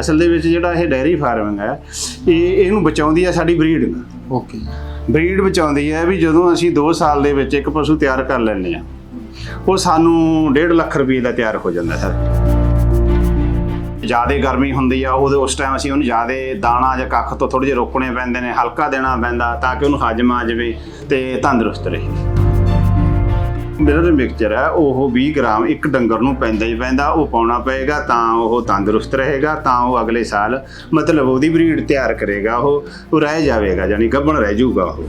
ਅਸਲ ਦੇ ਵਿੱਚ ਜਿਹੜਾ ਇਹ ਡੈਰੀ ਫਾਰਮਿੰਗ ਹੈ ਇਹ ਇਹਨੂੰ ਬਚਾਉਂਦੀ ਹੈ ਸਾਡੀ ਬਰੀਡਿੰਗ ਓਕੇ। ਬਰੀਡ ਬਚਾਉਂਦੀ ਹੈ ਵੀ ਜਦੋਂ ਅਸੀਂ 2 ਸਾਲ ਦੇ ਵਿੱਚ ਇੱਕ ਪਸ਼ੂ ਤਿਆਰ ਕਰ ਲੈਂਦੇ ਆ ਉਹ ਸਾਨੂੰ 1.5 ਲੱਖ ਰੁਪਏ ਦਾ ਤਿਆਰ ਹੋ ਜਾਂਦਾ ਸਰ। ਜਿਆਦੇ ਗਰਮੀ ਹੁੰਦੀ ਆ ਉਹਦੇ ਉਸ ਟਾਈਮ ਅਸੀਂ ਉਹਨੂੰ ਜਿਆਦੇ ਦਾਣਾ ਜਾਂ ਕੱਖ ਤੋਂ ਥੋੜੇ ਜਿਹਾ ਰੋਕਣੇ ਪੈਂਦੇ ਨੇ ਹਲਕਾ ਦੇਣਾ ਪੈਂਦਾ ਤਾਂ ਕਿ ਉਹਨੂੰ ਹਜਮ ਆ ਜਾਵੇ ਤੇ ਤੰਦਰੁਸਤ ਰਹੇ। ਮੇਰਾ ਜੋ ਮਿਕਸਚਰ ਹੈ ਉਹ 20 ਗ੍ਰਾਮ ਇੱਕ ਡੰਗਰ ਨੂੰ ਪੈਂਦਾ ਹੀ ਪੈਂਦਾ, ਉਹ ਪਾਉਣਾ ਪਏਗਾ, ਤਾਂ ਉਹ ਤੰਦਰੁਸਤ ਰਹੇਗਾ, ਤਾਂ ਉਹ ਅਗਲੇ ਸਾਲ ਮਤਲਬ ਉਹਦੀ ਬਰੀਡ ਤਿਆਰ ਕਰੇਗਾ, ਉਹ ਉਹ ਰਹਿ ਜਾਵੇਗਾ, ਯਾਨੀ ਗੱਭਣ ਰਹਿ ਜਾਊਗਾ ਉਹ।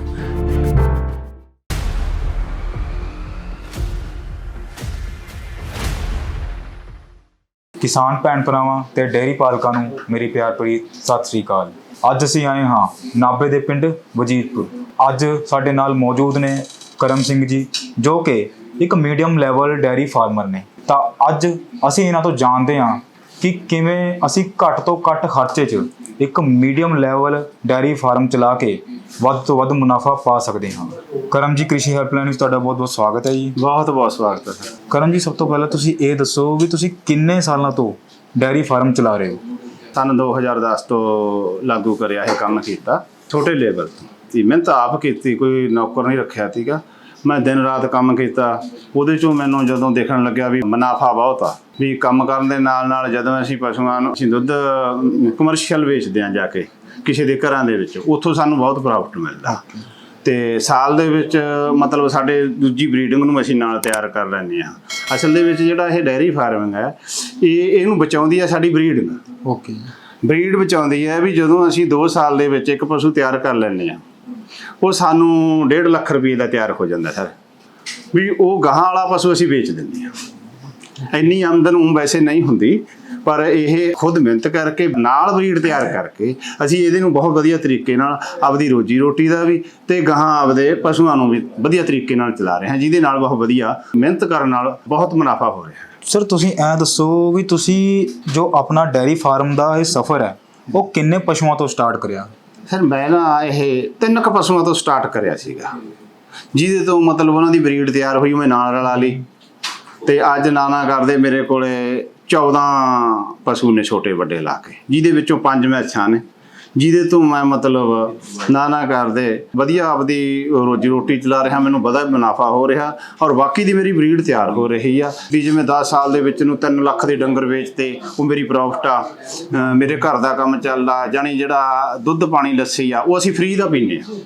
ਕਿਸਾਨ ਭੈਣ ਭਰਾਵਾਂ ਤੇ ਡੇਅਰੀ ਪਾਲਕਾਂ ਨੂੰ ਮੇਰੀ ਪਿਆਰ ਭਰੀ ਸਤਿ ਸ੍ਰੀ ਅਕਾਲ। ਅੱਜ ਅਸੀਂ ਆਏ ਹਾਂ ਨਾਬੇ ਦੇ ਪਿੰਡ ਵਜੀਦਪੁਰ। ਅੱਜ ਸਾਡੇ ਨਾਲ ਮੌਜੂਦ ਨੇ ਕਰਮ ਸਿੰਘ ਜੀ, ਜੋ ਕਿ ਇੱਕ ਮੀਡੀਅਮ ਲੈਵਲ ਡੇਅਰੀ ਫਾਰਮਰ ਨੇ। ਤਾਂ ਅੱਜ ਅਸੀਂ ਇਹਨਾਂ ਤੋਂ ਜਾਣਦੇ ਹਾਂ ਕਿ ਕਿਵੇਂ ਅਸੀਂ ਘੱਟ ਤੋਂ ਘੱਟ ਖਰਚੇ 'ਚ ਇੱਕ ਮੀਡੀਅਮ ਲੈਵਲ ਡੇਅਰੀ ਫਾਰਮ ਚਲਾ ਕੇ ਵੱਧ ਤੋਂ ਵੱਧ ਮੁਨਾਫਾ ਪਾ ਸਕਦੇ ਹਾਂ। ਕਰਮ ਜੀ ਕ੍ਰਿਸ਼ੀ ਹੈਲਪਲਾਈਨ ਵਿੱਚ ਤੁਹਾਡਾ ਬਹੁਤ ਬਹੁਤ ਸਵਾਗਤ ਹੈ ਜੀ। ਬਹੁਤ ਬਹੁਤ ਸਵਾਗਤ ਹੈ। ਸਰ ਕਰਨ ਜੀ ਸਭ ਤੋਂ ਪਹਿਲਾਂ ਤੁਸੀਂ ਇਹ ਦੱਸੋ ਵੀ ਤੁਸੀਂ ਕਿੰਨੇ ਸਾਲਾਂ ਤੋਂ ਡੈਰੀ ਫਾਰਮ ਚਲਾ ਰਹੇ ਹੋ? ਸਨ 2010 ਤੋਂ ਲਾਗੂ ਕਰਿਆ ਇਹ ਕੰਮ ਕੀਤਾ। ਛੋਟੇ ਲੈਵਲ ਤੋਂ। ਤੇ ਮੈਂ ਤਾਂ ਆਪ ਕੀਤੀ ਕੋਈ ਨੌਕਰ ਨਹੀਂ ਰੱਖਿਆ ਸੀਗਾ। ਮੈਂ ਦਿਨ ਰਾਤ ਕੰਮ ਕੀਤਾ। ਉਹਦੇ ਚੋਂ ਮੈਨੂੰ ਜਦੋਂ ਦੇਖਣ ਲੱਗਿਆ ਵੀ ਮੁਨਾਫਾ ਬਹੁਤ ਆ ਵੀ ਕੰਮ ਕਰਨ ਦੇ ਨਾਲ ਨਾਲ ਜਦੋਂ ਅਸੀਂ ਪਸ਼ੂਆਂ ਨੂੰ ਅਸੀਂ ਦੁੱਧ ਕਮਰਸ਼ੀਅਲ ਵੇਚਦੇ ਆ ਜਾ ਕੇ ਕਿਸੇ ਦੇ ਘਰਾਂ ਦੇ ਵਿੱਚ ਉੱਥੋਂ ਸਾਨੂੰ ਬਹੁਤ ਪ੍ਰੋਫਿਟ ਮਿਲਦਾ। ਤੇ ਸਾਲ ਦੇ ਵਿੱਚ ਮਤਲਬ ਸਾਡੇ ਦੂਜੀ ਬਰੀਡਿੰਗ ਨੂੰ ਅਸੀਂ ਨਾਲ ਤਿਆਰ ਕਰ ਲੈਂਦੇ ਆ ਅਸਲ ਦੇ ਵਿੱਚ ਜਿਹੜਾ ਇਹ ਡੈਰੀ ਫਾਰਮਿੰਗ ਹੈ ਇਹ ਇਹਨੂੰ ਬਚਾਉਂਦੀ ਹੈ ਸਾਡੀ ਬਰੀਡਿੰਗ ਓਕੇ ਬਰੀਡ ਬਚਾਉਂਦੀ ਹੈ ਵੀ ਜਦੋਂ ਅਸੀਂ 2 ਸਾਲ ਦੇ ਵਿੱਚ ਇੱਕ ਪਸ਼ੂ ਤਿਆਰ ਕਰ ਲੈਂਦੇ ਆ ਉਹ ਸਾਨੂੰ 1.5 ਲੱਖ ਰੁਪਏ ਦਾ ਤਿਆਰ ਹੋ ਜਾਂਦਾ ਸਰ। ਵੀ ਉਹ ਗਾਹਾਂ ਵਾਲਾ ਪਸ਼ੂ ਅਸੀਂ ਵੇਚ ਦਿੰਦੇ ਆ ਇੰਨੀ ਆਮਦਨ ਉਹ ਵੈਸੇ ਨਹੀਂ ਹੁੰਦੀ, ਪਰ ਇਹ ਖੁਦ ਮਿਹਨਤ ਕਰਕੇ, ਨਾਲ ਬਰੀਡ ਤਿਆਰ ਕਰਕੇ ਅਸੀਂ ਇਹਦੇ ਨੂੰ ਬਹੁਤ ਵਧੀਆ ਤਰੀਕੇ ਨਾਲ ਆਪਦੀ ਰੋਜੀ ਰੋਟੀ ਦਾ ਵੀ ਤੇ ਗਾਹਾਂ ਆਪਦੇ ਪਸ਼ੂਆਂ ਨੂੰ ਵੀ ਵਧੀਆ ਤਰੀਕੇ ਨਾਲ ਚਲਾ ਰਹੇ ਹਾਂ, ਜਿਹਦੇ ਨਾਲ ਬਹੁਤ ਵਧੀਆ ਮਿਹਨਤ ਕਰਨ ਨਾਲ ਬਹੁਤ ਮੁਨਾਫਾ ਹੋ ਰਿਹਾ। ਸਰ, ਤੁਸੀਂ ਐ ਦੱਸੋ ਵੀ ਤੁਸੀਂ ਜੋ ਆਪਣਾ ਡੈਰੀ ਫਾਰਮ ਦਾ ਇਹ ਸਫ਼ਰ ਹੈ, ਉਹ ਕਿੰਨੇ ਪਸ਼ੂਆਂ ਤੋਂ ਸਟਾਰਟ ਕਰਿਆ? ਸਰ ਮੈਂ ਨਾ ਇਹ ਤਿੰਨ ਕੁ ਪਸ਼ੂਆਂ ਤੋਂ ਸਟਾਰਟ ਕਰਿਆ ਸੀਗਾ। ਜਿਹਦੇ ਤੋਂ ਮਤਲਬ ਉਹਨਾਂ ਦੀ ਬਰੀਡ ਤਿਆਰ ਹੋਈ ਮੈਂ ਨਾਲ ਰਲਾ ਲਈ। ਤੇ ਅੱਜ ਨਾਨਾ ਕਰਦੇ ਮੇਰੇ ਕੋਲੇ 14 ਪਸ਼ੂ ਨੇ ਛੋਟੇ ਵੱਡੇ ਲਾ ਕੇ, ਜਿਹਦੇ ਵਿੱਚੋਂ ਪੰਜ ਮੈਸਾਂ ਨੇ। ਜਿਹਦੇ ਤੋਂ ਮੈਂ ਮਤਲਬ ਨਾ ਨਾ ਕਰਦੇ। ਵਧੀਆ ਆਪਦੀ ਰੋਜੀ ਰੋਟੀ ਚਲਾ ਰਿਹਾ, ਮੈਨੂੰ ਵਧਾ ਮੁਨਾਫਾ ਹੋ ਰਿਹਾ ਔਰ ਬਾਕੀ ਦੀ ਮੇਰੀ ਬਰੀਡ ਤਿਆਰ ਹੋ ਰਹੀ ਆ। ਵੀ ਜਿਵੇਂ 10 ਸਾਲ ਦੇ ਵਿੱਚ ਨੂੰ 3 ਲੱਖ ਦੇ ਡੰਗਰ ਵੇਚਤੇ, ਉਹ ਮੇਰੀ ਪ੍ਰੋਫਿਟ ਆ। ਮੇਰੇ ਘਰ ਦਾ ਕੰਮ ਚੱਲਦਾ, ਜਾਣੀ ਜਿਹੜਾ ਦੁੱਧ ਪਾਣੀ ਲੱਸੀ ਆ, ਉਹ ਅਸੀਂ ਫ੍ਰੀ ਦਾ ਪੀਂਦੇ ਆ।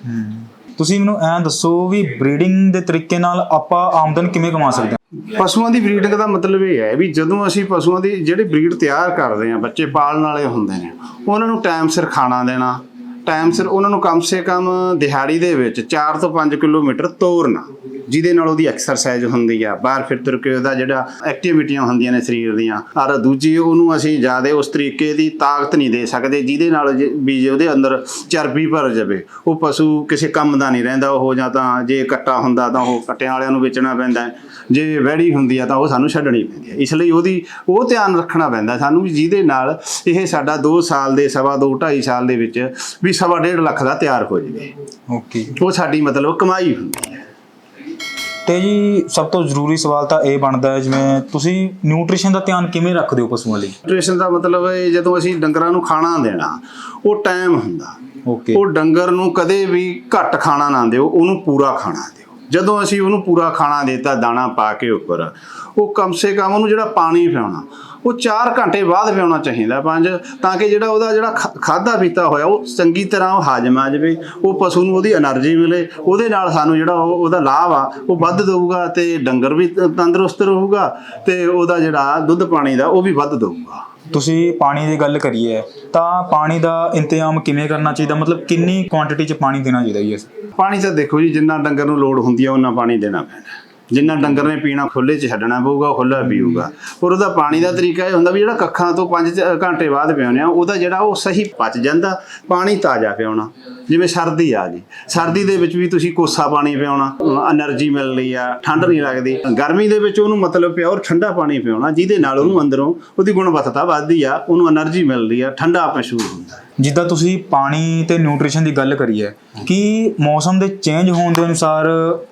ਤੁਸੀਂ ਮੈਨੂੰ ਐਂ ਦੱਸੋ ਵੀ ਬਰੀਡਿੰਗ ਦੇ ਤਰੀਕੇ ਨਾਲ ਆਪਾਂ ਆਮਦਨ ਕਿਵੇਂ ਕਮਾ ਸਕਦੇ ਹਾਂ? ਪਸ਼ੂਆਂ ਦੀ ਬਰੀਡਿੰਗ ਦਾ ਮਤਲਬ ਇਹ ਹੈ ਵੀ ਜਦੋਂ ਅਸੀਂ ਪਸ਼ੂਆਂ ਦੀ ਜਿਹੜੀ ਬਰੀਡ ਤਿਆਰ ਕਰਦੇ ਆ ਬੱਚੇ ਪਾਲਣ ਵਾਲੇ ਹੁੰਦੇ ਨੇ, ਉਹਨਾਂ ਨੂੰ ਟਾਈਮ ਸਿਰ ਖਾਣਾ ਦੇਣਾ ਟਾਈਮ ਸਿਰ ਉਹਨਾਂ ਨੂੰ ਕਮ ਸੇ ਕਮ ਦਿਹਾੜੀ ਦੇ ਵਿੱਚ 4 ਤੋਂ 5 ਕਿਲੋਮੀਟਰ ਤੋਰਨਾ। ਜਿਹਦੇ ਨਾਲ ਉਹਦੀ ਐਕਸਰਸਾਈਜ਼ ਹੁੰਦੀ ਆ ਬਾਹਰ ਫਿਰ ਤੁਰ ਕੇ ਉਹਦਾ ਜਿਹੜਾ ਐਕਟੀਵਿਟੀਆਂ ਹੁੰਦੀਆਂ ਨੇ ਸਰੀਰ ਦੀਆਂ ਔਰ ਦੂਜੀ ਉਹਨੂੰ ਅਸੀਂ ਜ਼ਿਆਦਾ ਉਸ ਤਰੀਕੇ ਦੀ ਤਾਕਤ ਨਹੀਂ ਦੇ ਸਕਦੇ ਜਿਹਦੇ ਨਾਲ ਵੀ ਉਹਦੇ ਅੰਦਰ ਚਰਬੀ ਭਰ ਜਾਵੇ ਉਹ ਪਸ਼ੂ ਕਿਸੇ ਕੰਮ ਦਾ ਨਹੀਂ ਰਹਿੰਦਾ ਉਹ ਜਾਂ ਤਾਂ ਜੇ ਕੱਟਾ ਹੁੰਦਾ ਤਾਂ ਉਹ ਕੱਟਿਆਂ ਵਾਲਿਆਂ ਨੂੰ ਵੇਚਣਾ ਪੈਂਦਾ। ਜੇ ਵੈੜੀ ਹੁੰਦੀ ਆ ਤਾਂ ਉਹ ਸਾਨੂੰ ਛੱਡਣੀ ਪੈਂਦੀ ਹੈ ਇਸ ਲਈ ਉਹਦੀ ਉਹ ਧਿਆਨ ਰੱਖਣਾ ਪੈਂਦਾ ਸਾਨੂੰ ਵੀ ਜਿਹਦੇ ਨਾਲ ਇਹ ਸਾਡਾ 2 ਸਾਲ ਦੇ ਸਵਾ 2 2.5 ਸਾਲ ਦੇ ਵਿੱਚ ਵੀ ਸਵਾ ਡੇਢ ਲੱਖ ਦਾ ਤਿਆਰ ਹੋ ਜਾਵੇ ਓਕੇ ਉਹ ਸਾਡੀ ਮਤਲਬ ਕਮਾਈ ਹੁੰਦੀ ਹੈ ਤੇ ਜੀ ਸਭ ਤੋਂ ਜ਼ਰੂਰੀ ਸਵਾਲ ਤਾਂ ਇਹ ਬਣਦਾ ਹੈ ਜਿਵੇਂ ਤੁਸੀਂ ਨਿਊਟ੍ਰੀਸ਼ਨ ਦਾ ਧਿਆਨ ਕਿਵੇਂ ਰੱਖਦੇ ਹੋ ਪਸ਼ੂਆਂ ਲਈ? ਨਿਊਟ੍ਰੀਸ਼ਨ ਦਾ ਮਤਲਬ ਹੈ ਜਦੋਂ ਅਸੀਂ ਡੰਗਰਾਂ ਨੂੰ ਖਾਣਾ ਦੇਣਾ ਉਹ ਟਾਈਮ ਹੁੰਦਾ। ਓਕੇ ਉਹ ਡੰਗਰ ਨੂੰ ਕਦੇ ਵੀ ਘੱਟ ਖਾਣਾ ਨਾ ਦਿਓ ਉਹਨੂੰ ਪੂਰਾ ਖਾਣਾ ਦਿਓ। ਜਦੋਂ ਅਸੀਂ ਉਹਨੂੰ ਪੂਰਾ ਖਾਣਾ ਦੇਤਾ ਦਾਣਾ ਪਾ ਕੇ ਉੱਪਰ ਉਹ ਕਮ ਸੇ ਕਮ ਉਹਨੂੰ ਜਿਹੜਾ ਪਾਣੀ ਪਿਆਉਣਾ ਉਹ 4 ਘੰਟੇ ਬਾਅਦ ਪਿਆਉਣਾ ਚਾਹੀਦਾ ਪੰਜ ਤਾਂ ਕਿ ਜਿਹੜਾ ਉਹਦਾ ਜਿਹੜਾ ਖਾਦਾ ਪੀਤਾ ਹੋਇਆ ਉਹ ਚੰਗੀ ਤਰ੍ਹਾਂ ਹਾਜ਼ਮ ਆ ਜਾਵੇ ਉਹ ਪਸ਼ੂ ਨੂੰ ਉਹਦੀ એનર્ਜੀ ਮਿਲੇ ਉਹਦੇ ਨਾਲ ਸਾਨੂੰ ਜਿਹੜਾ ਉਹ ਉਹਦਾ ਲਾਭ ਆ ਉਹ ਵੱਧ ਦੇਊਗਾ ਤੇ ਡੰਗਰ ਵੀ ਤੰਦਰੁਸਤ ਰਹੂਗਾ ਤੇ ਉਹਦਾ ਜਿਹੜਾ ਦੁੱਧ ਪਾਣੀ ਦਾ ਉਹ ਵੀ ਵੱਧ ਦੇਊਗਾ। ਤੁਸੀਂ ਪਾਣੀ ਦੀ ਗੱਲ ਕਰੀਏ ਤਾਂ ਪਾਣੀ ਦਾ ਇੰਤਜ਼ਾਮ ਕਿਵੇਂ ਕਰਨਾ ਚਾਹੀਦਾ? ਮਤਲਬ ਕਿੰਨੀ ਕੁਆਂਟੀਟੀ 'ਚ ਪਾਣੀ ਦੇਣਾ ਚਾਹੀਦਾ ਜੀ? ਪਾਣੀ ਤਾਂ ਦੇਖੋ ਜੀ ਜਿੰਨਾ ਡੰਗਰ ਨੂੰ ਲੋੜ ਹੁੰਦੀ ਆ ਉਹਨਾਂ ਪਾਣੀ ਦੇਣਾ ਪੈਂਦਾ। ਜਿੰਨਾ ਡੰਗਰ ਨੇ ਪੀਣਾ ਖੁੱਲੇ 'ਚ ਛੱਡਣਾ ਪਊਗਾ ਖੁੱਲਾ ਪੀਊਗਾ। ਔਰ ਉਹਦਾ ਪਾਣੀ ਦਾ ਤਰੀਕਾ ਇਹ ਹੁੰਦਾ ਵੀ ਜਿਹੜਾ ਕੱਖਾਂ ਤੋਂ ਪੰਜ ਘੰਟੇ ਬਾਅਦ ਪਿਉਨੇ ਆ, ਉਹਦਾ ਜਿਹੜਾ ਉਹ ਸਹੀ ਪਚ ਜਾਂਦਾ, ਪਾਣੀ ਤਾਜ਼ਾ ਪਿਆਉਣਾ। ਜਿਵੇਂ ਸਰਦੀ ਆ ਗਈ। ਸਰਦੀ ਦੇ ਵਿੱਚ ਵੀ ਤੁਸੀਂ ਕੋਸਾ ਪਾਣੀ ਪਿਉਣਾ એનર્ਜੀ ਮਿਲਦੀ ਆ, ਠੰਡ ਨਹੀਂ ਲੱਗਦੀ। ਗਰਮੀ ਦੇ ਵਿੱਚ ਉਹਨੂੰ ਮਤਲਬ ਪਿਓਰ ਠੰਡਾ ਪਾਣੀ ਪਿਆਉਣਾ, ਜਿਹਦੇ ਨਾਲ ਉਹਨੂੰ ਅੰਦਰੋਂ ਉਹਦੀ ਗੁਣਵੱਤਾ ਵੱਧਦੀ ਆ, ਉਹਨੂੰ એનર્ਜੀ ਮਿਲਦੀ ਆ, ਠੰਡਾ ਮਹਿਸੂਸ ਹੁੰਦਾ। ਜਿੱਦਾਂ ਤੁਸੀਂ ਪਾਣੀ ਤੇ ਨਿਊਟ੍ਰੀਸ਼ਨ ਦੀ ਗੱਲ ਕਰੀ ਹੈ, ਕਿ ਮੌਸਮ ਦੇ ਚੇਂਜ ਹੋਣ ਦੇ ਅਨੁਸਾਰ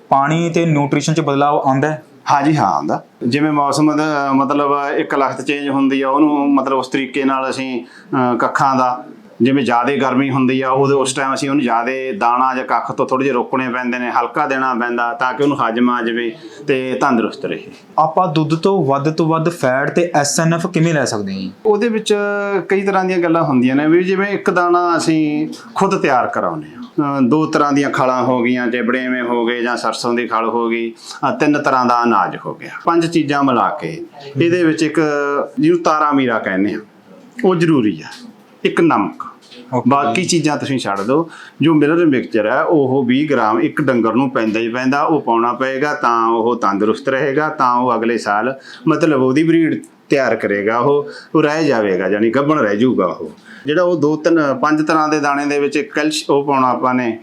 ਪਾਣੀ ਤੇ ਨਿਊਟ੍ਰੀਸ਼ਨ ਚ ਬਦਲਾਅ ਆਉਂਦਾ ਹੈ? ਹਾਂਜੀ, ਹਾਂ, ਆਉਂਦਾ। ਜਿਵੇਂ ਮੌਸਮ ਦਾ, ਮਤਲਬ ਇੱਕ ਲਖਤ ਚੇਂਜ ਹੁੰਦੀ ਆ, ਉਹਨੂੰ ਮਤਲਬ ਉਸ ਤਰੀਕੇ ਨਾਲ ਅਸੀਂ ਕੱਖਾਂ ਦਾ ਜਿਵੇਂ ਜ਼ਿਆਦਾ ਗਰਮੀ ਹੁੰਦੀ ਆ ਉਹਦੇ ਉਸ ਟਾਈਮ ਅਸੀਂ ਉਹਨੂੰ ਜ਼ਿਆਦਾ ਦਾਣਾ ਜਾਂ ਕੱਖ ਤੋਂ ਥੋੜੇ ਜਿਹੇ ਰੋਕਣੇ ਪੈਂਦੇ ਨੇ ਹਲਕਾ ਦੇਣਾ ਪੈਂਦਾ ਤਾਂ ਕਿ ਉਹਨੂੰ ਹਜਮ ਆ ਜਾਵੇ ਤੇ ਤੰਦਰੁਸਤ ਰਹੇ। ਆਪਾਂ ਦੁੱਧ ਤੋਂ ਵੱਧ ਤੋਂ ਵੱਧ ਫੈਟ ਤੇ ਐਸਐਨਐਫ ਕਿਵੇਂ ਲੈ ਸਕਦੇ ਹਾਂ ਜੀ? ਉਹਦੇ ਵਿੱਚ ਕਈ ਤਰ੍ਹਾਂ ਦੀਆਂ ਗੱਲਾਂ ਹੁੰਦੀਆਂ ਨੇ ਵੀ ਜਿਵੇਂ ਇੱਕ ਦਾਣਾ ਅਸੀਂ ਖੁਦ ਤਿਆਰ ਕਰਾਉਂਦੇ ਆ ਦੋ ਤਰ੍ਹਾਂ ਦੀਆਂ ਖਲਾਂ ਹੋ ਗਈਆਂ ਜਿਬੜੇਵੇਂ ਹੋ ਗਏ ਜਾਂ ਸਰਸੋਂ ਦੀ ਖਲ ਹੋ ਗਈ ਤਿੰਨ ਤਰ੍ਹਾਂ ਦਾ ਅਨਾਜ ਹੋ ਗਿਆ। ਪੰਜ ਚੀਜ਼ਾਂ ਮਿਲਾ ਕੇ ਇਹਦੇ ਵਿੱਚ ਇੱਕ ਜਿਹਨੂੰ ਤਾਰਾ ਮੀਰਾ ਕਹਿੰਦੇ ਆ ਉਹ ਜ਼ਰੂਰੀ ਆ। ਇੱਕ ਨਮਕ. ਬਾਕੀ ਚੀਜ਼ਾਂ ਤੁਸੀਂ ਛੱਡ ਦਿਓ। ਜੋ ਮਿਲਰ ਮਿਕਸਚਰ ਹੈ ਉਹ 20 ਗ੍ਰਾਮ ਇੱਕ ਡੰਗਰ ਨੂੰ ਪੈਂਦਾ ਹੀ ਪੈਂਦਾ। ਉਹ ਪਾਉਣਾ ਪਏਗਾ ਤਾਂ ਉਹ ਤੰਦਰੁਸਤ ਰਹੇਗਾ ਤਾਂ ਉਹ ਅਗਲੇ ਸਾਲ ਮਤਲਬ ਉਹਦੀ ਬਰੀਡ ਤਿਆਰ ਕਰੇਗਾ ਉਹ ਉਹ ਰਹਿ ਜਾਵੇਗਾ ਯਾਨੀ ਗੱਭਣ ਰਹਿ ਜਾਊਗਾ ਉਹ। ਜਿਹੜਾ ਉਹ ਦੋ ਤਿੰਨ ਪੰਜ ਤਰ੍ਹਾਂ ਦੇ ਦਾਣੇ ਦੇ ਵਿੱਚ ਕੈਲਸ਼ ਉਹ ਪਾਉਣਾ ਆਪਾਂ ਨੇ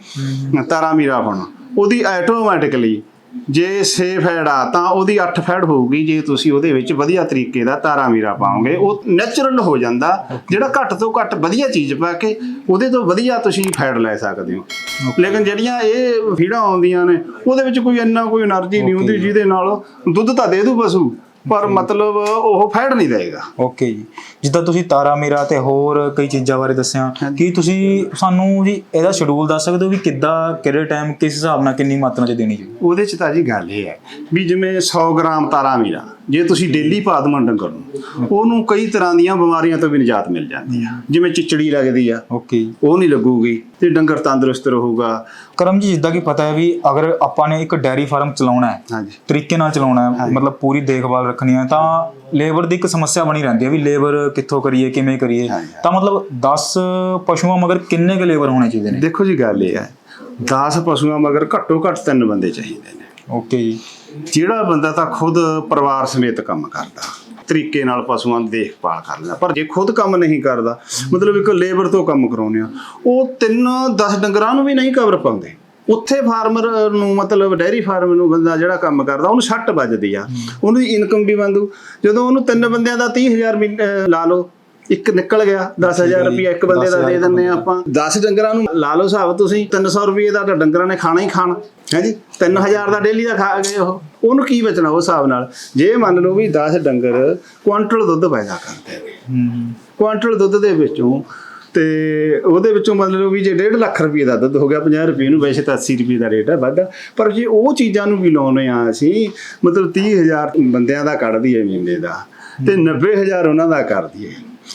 ਤਾਰਾ ਮੀਰਾ ਪਾਉਣਾ। ਉਹਦੀ ਆਟੋਮੈਟਿਕਲੀ ਜੇ ਸੇਫ ਹੈੜਾ ਤਾਂ ਉਹਦੀ 8 ਫੈੜ ਹੋਊਗੀ। ਜੇ ਤੁਸੀਂ ਉਹਦੇ ਵਿੱਚ ਵਧੀਆ ਤਰੀਕੇ ਦਾ ਤਾਰਾ ਮੀਰਾ ਪਾਓਗੇ ਉਹ ਨੈਚੁਰਲ ਹੋ ਜਾਂਦਾ। ਜਿਹੜਾ ਘੱਟ ਤੋਂ ਘੱਟ ਵਧੀਆ ਚੀਜ਼ ਪਾ ਕੇ ਉਹਦੇ ਤੋਂ ਵਧੀਆ ਤੁਸੀਂ ਫੈੜ ਲੈ ਸਕਦੇ ਹੋ। ਲੇਕਿਨ ਜਿਹੜੀਆਂ ਇਹ ਫੀੜਾਂ ਆਉਂਦੀਆਂ ਨੇ ਉਹਦੇ ਵਿੱਚ ਕੋਈ ਇੰਨਾ ਕੋਈ એનર્ਜੀ ਨਹੀਂ ਹੁੰਦੀ ਜਿਹਦੇ ਨਾਲ ਦੁੱਧ ਤਾਂ ਦੇ ਦੂ ਪਸ਼ੂ। ਪਰ ਮਤਲਬ ਉਹ ਫੈਡ ਨਹੀਂ ਦੇਗਾ ਓਕੇ ਜੀ। ਜਿੱਦਾਂ ਤੁਸੀਂ ਤਾਰਾ ਮੀਰਾ ਤੇ ਹੋਰ ਕਈ ਚੀਜ਼ਾਂ ਬਾਰੇ ਦੱਸਿਆ। ਕੀ ਤੁਸੀਂ ਸਾਨੂੰ ਜੀ ਇਹਦਾ ਸ਼ਡਿਊਲ ਦੱਸ ਸਕਦੇ ਹੋ ਵੀ ਕਿੱਦਾਂ ਕਿਹੜੇ ਟਾਈਮ ਕਿਸ ਹਿਸਾਬ ਨਾਲ ਕਿੰਨੀ ਮਾਤਰਾ ਚ ਦੇਣੀ ਜੀ ਉਹਦੇ ਚ ਤਾਂ ਜੀ ਗੱਲ ਇਹ ਹੈ ਵੀ ਜਿਵੇਂ 100 ਗ੍ਰਾਮ ਤਾਰਾ ਮੀਰਾ ਜੇ ਤੁਸੀਂ ਡੇਲੀ ਪਾ ਦਵਾਂ ਡੰਗਰ ਨੂੰ ਉਹਨੂੰ ਕਈ ਤਰ੍ਹਾਂ ਦੀਆਂ ਬਿਮਾਰੀਆਂ ਤੋਂ ਵੀ ਨਿਜਾਤ ਮਿਲ ਜਾਂਦੀ ਆ। ਜਿਵੇਂ ਚਿਚੜੀ ਲੱਗਦੀ ਆ ਓਕੇ ਉਹ ਨਹੀਂ ਲੱਗੂਗੀ ਤੇ ਡੰਗਰ ਤੰਦਰੁਸਤ ਰਹੂਗਾ। ਕਰਮ ਜੀ ਜਿੱਦਾਂ ਕਿ ਪਤਾ ਹੈ ਵੀ ਅਗਰ ਆਪਾਂ ਨੇ ਇੱਕ ਡੈਰੀ ਫਾਰਮ ਚਲਾਉਣਾ ਹੈ ਹਾਂਜੀ ਤਰੀਕੇ ਨਾਲ ਚਲਾਉਣਾ ਹੈ ਮਤਲਬ ਪੂਰੀ ਦੇਖਭਾਲ ਰੱਖਣੀ ਹੈ ਤਾਂ ਲੇਬਰ ਦੀ ਇੱਕ ਸਮੱਸਿਆ ਬਣੀ ਰਹਿੰਦੀ ਹੈ ਵੀ ਲੇਬਰ ਕਿੱਥੋਂ ਕਰੀਏ ਕਿਵੇਂ ਕਰੀਏ। ਤਾਂ ਮਤਲਬ 10 ਪਸ਼ੂਆਂ ਮਗਰ ਕਿੰਨੇ ਕੁ ਲੇਬਰ ਹੋਣੇ ਚਾਹੀਦੇ ਨੇ? ਦੇਖੋ ਜੀ ਗੱਲ ਇਹ ਹੈ 10 ਪਸ਼ੂਆਂ ਮਗਰ ਘੱਟੋ ਘੱਟ ਤਿੰਨ ਬੰਦੇ ਚਾਹੀਦੇ ਨੇ। ਓਕੇ ਜੀ। ਜਿਹੜਾ ਬੰਦਾ ਤਾਂ ਖੁਦ ਪਰਿਵਾਰ ਸਮੇਤ ਕੰਮ ਕਰਦਾ, ਤਰੀਕੇ ਨਾਲ ਪਸ਼ੂਆਂ ਦੀ ਦੇਖਭਾਲ ਕਰ ਲੈਂਦਾ, ਪਰ ਜੇ ਖੁਦ ਕੰਮ ਨਹੀਂ ਕਰਦਾ, ਮਤਲਬ ਇੱਕ ਲੇਬਰ ਤੋਂ ਕੰਮ ਕਰਾਉਂਦੇ ਆ, ਉਹ ਤਿੰਨ 10 ਡੰਗਰਾਂ ਨੂੰ ਵੀ ਨਹੀਂ ਕਵਰ ਪਾਉਂਦੇ। ਉੱਥੇ ਫਾਰਮਰ ਨੂੰ ਮਤਲਬ ਡੈਰੀ ਫਾਰਮ ਨੂੰ ਬੰਦਾ ਜਿਹੜਾ ਕੰਮ ਕਰਦਾ, ਉਹਨੂੰ ਛੱਟ ਵੱਜਦੀ ਆ, ਉਹਨੂੰ ਇਨਕਮ ਵੀ ਬੰਦੂ ਜਦੋਂ ਉਹਨੂੰ ਤਿੰਨ ਬੰਦਿਆਂ ਦਾ 30000 ਮਹੀਨੇ- ਲਾ ਲਓ ਇੱਕ ਨਿਕਲ ਗਿਆ 10000 ਰੁਪਇਆ ਇੱਕ ਬੰਦੇ ਦਾ ਦੇ ਦਿੰਨੇ ਆਪਾਂ। 10 ਡੰਗਰਾਂ ਨੂੰ ਲਾ ਲਓ ਹਿਸਾਬ ਤੁਸੀਂ 300 ਰੁਪਏ ਦਾ ਤਾਂ ਡੰਗਰਾਂ ਨੇ ਖਾਣਾ ਹੀ ਖਾਣਾ ਹੈ ਜੀ? 3000 ਦਾ ਡੇਲੀ ਦਾ ਖਾ ਗਏ ਉਹ। ਉਹਨੂੰ ਕੀ ਬਚਣਾ ਉਸ ਹਿਸਾਬ ਨਾਲ? ਜੇ ਮੰਨ ਲਓ ਵੀ 10 ਡੰਗਰ ਕੁਆਂਟਲ ਦੁੱਧ ਪੈਦਾ ਕਰਦੇ ਹੂੰ ਕੁਆਂਟਲ ਦੁੱਧ ਦੇ ਵਿੱਚੋਂ ਤੇ ਉਹਦੇ ਵਿੱਚੋਂ ਮੰਨ ਲਓ ਵੀ ਜੇ 1.5 ਲੱਖ ਰੁਪਏ ਦਾ ਦੁੱਧ ਹੋ ਗਿਆ 50 ਰੁਪਏ ਨੂੰ ਵੈਸੇ ਤਾਂ 80 ਰੁਪਏ ਦਾ ਰੇਟ ਹੈ ਵੱਧਾ। ਪਰ ਜੇ ਉਹ ਚੀਜ਼ਾਂ ਨੂੰ ਵੀ ਲਾਉਨੇ ਆ ਅਸੀਂ ਮਤਲਬ 30000 ਬੰਦਿਆਂ ਦਾ ਕੱਢਦੀ ਹੈ ਮਹੀਨੇ ਦਾ ਤੇ 90000 ਉਹਨਾਂ ਦਾ ਕਰਦੀ ਹੈ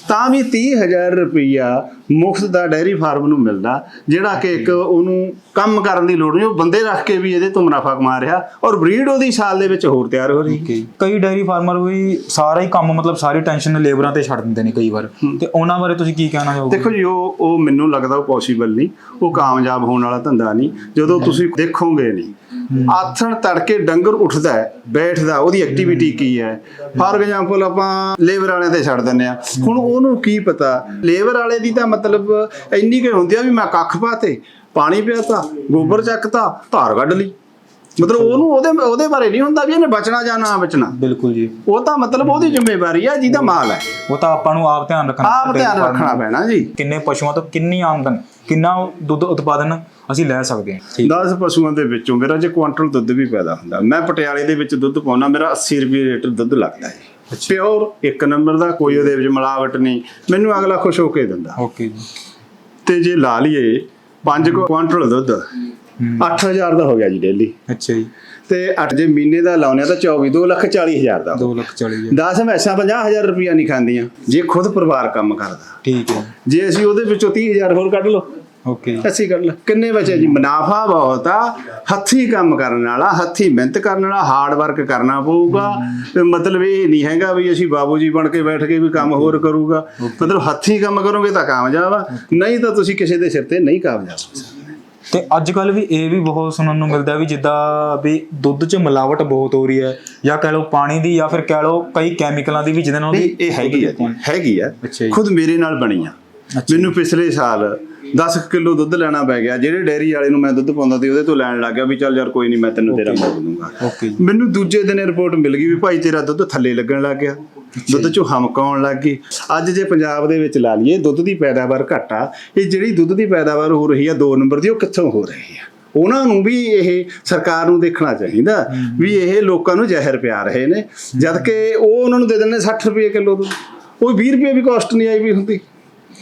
ਤਾਂ ਵੀ 30000 ਰੁਪਈਆ ਮੁਫਤ ਦਾ ਡੈਰੀ ਫਾਰਮ ਨੂੰ ਮਿਲਦਾ ਜਿਹੜਾ ਕਿ ਇੱਕ ਉਹਨੂੰ ਕੰਮ ਕਰਨ ਦੀ ਲੋੜ ਨਹੀਂ ਉਹ ਬੰਦੇ ਰੱਖ ਕੇ ਵੀ ਇਹਦੇ ਤੋਂ ਮੁਨਾਫਾ ਕਮਾ ਰਿਹਾ ਔਰ ਬਰੀਡ ਉਹਦੀ ਸਾਲ ਦੇ ਵਿੱਚ ਹੋਰ ਤਿਆਰ ਹੋ ਰਹੀ ਕਈ ਡਾਇਰੀ ਫਾਰਮਰ ਵੀ ਸਾਰਾ ਹੀ ਕੰਮ ਮਤਲਬ ਸਾਰੀ ਟੈਨਸ਼ਨ ਲੇਬਰਾਂ ਤੇ ਛੱਡ ਦਿੰਦੇ ਨੇ ਕਈ ਵਾਰ। ਤੇ ਉਹਨਾਂ ਬਾਰੇ ਤੁਸੀਂ ਕੀ ਕਹਿਣਾ ਚਾਹੋਗੇ? ਦੇਖੋ ਜੀ ਉਹ ਉਹ ਮੈਨੂੰ ਲੱਗਦਾ ਉਹ ਪੋਸੀਬਲ ਨਹੀਂ। ਉਹ ਕਾਮਯਾਬ ਹੋਣ ਵਾਲਾ ਧੰਦਾ ਨਹੀਂ। ਜਦੋਂ ਤੁਸੀਂ ਦੇਖੋਗੇ ਨਹੀਂ ਆਥਣ ਤੜਕੇ ਡੰਗਰ ਉੱਠਦਾ ਹੈ ਬੈਠਦਾ ਉਹਦੀ ਐਕਟੀਵਿਟੀ ਕੀ ਹੈ? ਫਾਰ ਐਗਜ਼ਾਮਪਲ ਆਪਾਂ ਲੇਬਰ ਵਾਲਿਆਂ ਤੇ ਛੱਡ ਦਿੰਦੇ ਆ ਹੁਣ ਉਹਨੂੰ ਕੀ ਪਤਾ? ਲੇਬਰ ਵਾਲੇ ਦੀ ਤਾਂ ਮਤਲਬ ਇੰਨੀ ਕਿ ਹੁੰਦੀ ਆ ਵੀ ਮੈਂ ਕੱਖ ਪਾਤੇ ਪਾਣੀ ਪਿਆਤਾ ਗੋਬਰ ਚੱਕਤਾ ਧਾਰ ਕੱਢ ਲਈ। ਮਤਲਬ ਉਹਨੂੰ ਉਹਦੇ ਉਹਦੇ ਬਾਰੇ ਨਹੀਂ ਹੁੰਦਾ ਵੀ ਇਹਨੇ ਬਚਣਾ ਜਾਂ ਨਾ ਬਚਣਾ। ਬਿਲਕੁਲ ਜੀ। ਉਹ ਤਾਂ ਮਤਲਬ ਉਹਦੀ ਜ਼ਿੰਮੇਵਾਰੀ ਆ ਜਿਹਦਾ ਮਾਲ ਹੈ। ਉਹ ਤਾਂ ਆਪਾਂ ਨੂੰ ਆਪ ਧਿਆਨ ਰੱਖਣਾ ਆਪ ਧਿਆਨ ਰੱਖਣਾ ਪੈਣਾ ਜੀ। ਕਿੰਨੇ ਪਸ਼ੂਆਂ ਤੋਂ ਕਿੰਨੀ ਆਮਦਨ ਕਿੰਨਾ ਦੁੱਧ ਉਤਪਾਦਨ ਅਸੀਂ ਲੈ ਸਕਦੇ ਹਾਂ। ਠੀਕ। 10 ਪਸ਼ੂਆਂ ਦੇ ਵਿੱਚੋਂ ਮੇਰਾ ਜੇ ਕੁਆਂਟਲ ਦੁੱਧ ਵੀ ਪੈਦਾ ਹੁੰਦਾ ਮੈਂ ਪਟਿਆਲੇ ਦੇ ਵਿੱਚ ਦੁੱਧ ਪਾਉਣਾ ਮੇਰਾ 80 ਰੁਪਏ ਲੀਟਰ ਦੁੱਧ ਲੱਗਦਾ ਹੈ। ਪਿਓਰ ਇੱਕ ਨੰਬਰ ਦਾ ਕੋਈ ਉਹਦੇ ਵਿੱਚ ਮਿਲਾਵਟ ਨਹੀਂ। ਮੈਨੂੰ ਅਗਲਾ ਖੁਸ਼ ਹੋ ਕੇ ਦਿੰਦਾ। ਓਕੇ ਜੀ। ਤੇ ਜੇ ਲਾ ਲਈਏ 5 ਕੁਆਂਟਲ ਦੁੱਧ। 8000 ਦਾ ਹੋ ਗਿਆ ਜੀ ਡੇਲੀ ਅੱਛਾ ਜੀ। ਤੇ 8 ਜੇ ਮਹੀਨੇ ਦਾ ਲਾਉਨੇ ਤਾਂ 24 2 ਲੱਖ 40 ਹਜ਼ਾਰ ਦਾ। 2 ਲੱਖ 40 ਜੀ 10 ਮੈਸਾਂ 50000 ਰੁਪਇਆ ਨਹੀਂ ਖਾਂਦੀਆਂ। ਜੇ ਖੁਦ ਪਰਿਵਾਰ ਕੰਮ ਕਰਦਾ। ਠੀਕ ਹੈ। ਜੇ ਅਸੀਂ ਉਹਦੇ ਵਿੱਚੋਂ 30000 ਹੋਰ ਕੱਢ ਲਓ। ਓਕੇ ਜੀ। ਅਸੀਂ ਕਰ ਲੈ ਕਿੰਨੇ ਬਚੇ ਜੀ? ਮੁਨਾਫਾ ਬਹੁਤ ਆ। ਹੱਥੀ ਕੰਮ ਕਰਨ ਵਾਲਾ ਹੱਥੀ ਮਿਹਨਤ ਕਰਨ ਵਾਲਾ ਹਾਰਡ ਵਰਕ ਕਰਨਾ ਪਊਗਾ। ਤੇ ਮਤਲਬ ਇਹ ਨਹੀਂ ਹੈਗਾ ਵੀ ਅਸੀਂ ਬਾਬੂ ਜੀ ਬਣ ਕੇ ਬੈਠ ਕੇ ਵੀ ਕੰਮ ਹੋਰ ਕਰੂਗਾ। ਮਤਲਬ ਹੱਥੀ ਕੰਮ ਕਰੋਗੇ ਤਾਂ ਕਾਮਯਾਬ ਆ। ਨਹੀਂ ਤਾਂ ਤੁਸੀਂ ਕਿਸੇ ਦੇ ਸਿਰ ਤੇ ਨਹੀਂ ਕਾਮਯਾਬ। ਹੋ ਸਕਦੇ ਤੇ ਅੱਜ ਕੱਲ ਵੀ ਇਹ ਵੀ ਬਹੁਤ ਸੁਣਨ ਨੂੰ ਮਿਲਦਾ ਵੀ ਜਿੱਦਾਂ ਵੀ ਦੁੱਧ 'ਚ ਮਿਲਾਵਟ ਬਹੁਤ ਹੋ ਰਹੀ ਹੈ ਜਾਂ ਕਹਿ ਲਓ ਪਾਣੀ ਦੀ ਜਾਂ ਫਿਰ ਕਹਿ ਲਓ ਕਈ ਕੈਮੀਕਲਾਂ ਦੀ ਵੀ ਜਿਹਦੇ ਨਾਲ ਇਹ ਹੈਗੀ ਆ ਜੀ। ਹੈਗੀ ਜੀ। ਖੁਦ ਮੇਰੇ ਨਾਲ ਬਣੀ ਆ। ਮੈਨੂੰ ਪਿਛਲੇ ਸਾਲ 10 ਕਿਲੋ ਦੁੱਧ ਲੈਣਾ ਪੈ ਗਿਆ। ਜਿਹੜੇ ਡੈਰੀ ਵਾਲੇ ਨੂੰ ਮੈਂ ਦੁੱਧ ਪਾਉਂਦਾ ਸੀ ਉਹਦੇ ਤੋਂ ਲੈਣ ਲੱਗ ਗਿਆ ਵੀ ਚੱਲ ਯਾਰ ਕੋਈ ਨਹੀਂ ਮੈਂ ਤੈਨੂੰ ਤੇਰਾ ਮੋੜ ਦੂੰਗਾ ਮੈਨੂੰ ਦੂਜੇ ਦਿਨ ਰਿਪੋਰਟ ਮਿਲ ਗਈ ਵੀ ਭਾਈ ਤੇਰਾ ਦੁੱਧ ਥੱਲੇ ਲੱਗਣ ਲੱਗ ਗਿਆ। ਦੁੱਧ ਚੋਂ ਹਮਕ ਆਉਣ ਲੱਗ ਗਈ। ਅੱਜ ਜੇ ਪੰਜਾਬ ਦੇ ਵਿੱਚ ਲਾ ਲਈਏ ਦੁੱਧ ਦੀ ਪੈਦਾਵਾਰ ਘੱਟ ਇਹ ਜਿਹੜੀ ਦੁੱਧ ਦੀ ਪੈਦਾਵਾਰ ਹੋ ਰਹੀ ਆ 2 ਨੰਬਰ ਦੀ ਉਹ ਕਿੱਥੋਂ ਹੋ ਰਹੀ ਆ? ਉਹਨਾਂ ਨੂੰ ਵੀ ਇਹ ਸਰਕਾਰ ਨੂੰ ਦੇਖਣਾ ਚਾਹੀਦਾ ਵੀ ਇਹ ਲੋਕਾਂ ਨੂੰ ਜ਼ਹਿਰ ਪਿਆ ਰਹੇ ਨੇ। ਜਦ ਕਿ ਉਹ ਉਹਨਾਂ ਨੂੰ ਦੇ ਦਿੰਦੇ 60 ਰੁਪਏ ਕਿਲੋ ਤੋਂ ਉਹ 20 ਰੁਪਏ ਵੀ ਕਾਸਟ ਨਹੀਂ ਆਈ ਵੀ ਹੁੰਦੀ।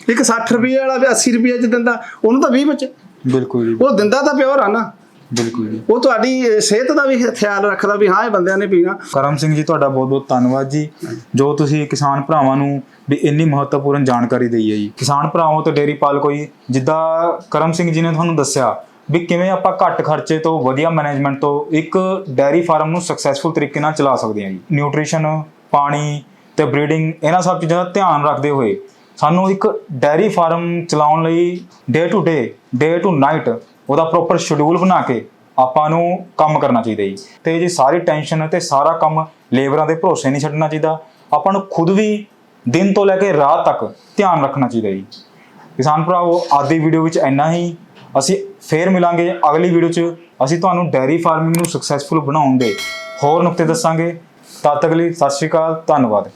ਇੱਕ 60 ਰੁਪਏ ਵਾਲਾ ਵੀ 80 ਰੁਪਏ ਚ ਦਿੰਦਾ ਉਹਨੂੰ ਤਾਂ 20 ਬਚੇ ਬਿਲਕੁਲ ਜੀ। ਉਹ ਦਿੰਦਾ ਤਾਂ ਪਿਓਰ ਆ ਨਾ। ਬਿਲਕੁਲ ਜੀ। ਉਹ ਤੁਹਾਡੀ ਸਿਹਤ ਦਾ ਵੀ ਖਿਆਲ ਰੱਖਦਾ ਵੀ ਹਾਂ ਇਹ ਬੰਦਿਆਂ ਨੇ ਪੀਣਾ। ਕਰਮ ਸਿੰਘ ਜੀ ਤੁਹਾਡਾ ਬਹੁਤ ਬਹੁਤ ਧੰਨਵਾਦ ਜੀ। ਜੋ ਤੁਸੀਂ ਕਿਸਾਨ ਭਰਾਵਾਂ ਨੂੰ ਵੀ ਇੰਨੀ ਮਹੱਤਵਪੂਰਨ ਜਾਣਕਾਰੀ ਦਈ ਹੈ ਜੀ। ਕਿਸਾਨ ਭਰਾਵਾਂ ਤੋਂ ਡੇਰੀ ਪਾਲ ਕੋਈ ਜਿੱਦਾਂ ਕਰਮ ਸਿੰਘ ਜੀ ਨੇ ਤੁਹਾਨੂੰ ਦੱਸਿਆ ਵੀ ਕਿਵੇਂ ਆਪਾਂ ਘੱਟ ਖਰਚੇ ਤੋਂ ਵਧੀਆ ਮੈਨੇਜਮੈਂਟ ਤੋਂ ਇੱਕ ਡੈਰੀ ਫਾਰਮ ਨੂੰ ਸਕਸੈਸਫੁਲ ਤਰੀਕੇ ਨਾਲ ਚਲਾ ਸਕਦੇ ਹਾਂ ਜੀ। ਨਿਊਟ੍ਰੀਸ਼ਨ ਪਾਣੀ ਤੇ ਬਰੀਡਿੰਗ ਇਹਨਾਂ ਸਭ ਚੀਜ਼ਾਂ ਦਾ ਧਿਆਨ ਰੱਖਦੇ ਹੋਏ ਸਾਨੂੰ ਇੱਕ ਡੈਰੀ ਫਾਰਮ ਚਲਾਉਣ ਲਈ day to day day to night ਉਹਦਾ ਪ੍ਰੋਪਰ ਸ਼ਡਿਊਲ ਬਣਾ ਕੇ ਆਪਾਂ ਨੂੰ ਕੰਮ ਕਰਨਾ ਚਾਹੀਦਾ ਜੀ। ਤੇ ਜੀ ਸਾਰੀ ਟੈਨਸ਼ਨ ਤੇ ਸਾਰਾ ਕੰਮ ਲੇਬਰਾਂ ਦੇ ਭਰੋਸੇ ਨਹੀਂ ਛੱਡਣਾ ਚਾਹੀਦਾ। ਆਪਾਂ ਨੂੰ ਖੁਦ ਵੀ ਦਿਨ ਤੋਂ ਲੈ ਕੇ ਰਾਤ ਤੱਕ ਧਿਆਨ ਰੱਖਣਾ ਚਾਹੀਦਾ ਜੀ। ਕਿਸਾਨ ਭਰਾਵੋ, ਅੱਜ ਦੀ ਵੀਡੀਓ ਵਿੱਚ ਇੰਨਾ ਹੀ। ਅਸੀਂ ਫੇਰ ਮਿਲਾਂਗੇ ਅਗਲੀ ਵੀਡੀਓ 'ਚ। ਅਸੀਂ ਤੁਹਾਨੂੰ ਡੈਰੀ ਫਾਰਮਿੰਗ ਨੂੰ ਸਕਸੈਸਫੁਲ ਬਣਾਉਣ ਦੇ ਹੋਰ ਨੁਕਤੇ ਦੱਸਾਂਗੇ। ਤਦ ਤੱਕ ਲਈ ਸਤਿ ਸ਼੍ਰੀ ਅਕਾਲ, ਧੰਨਵਾਦ।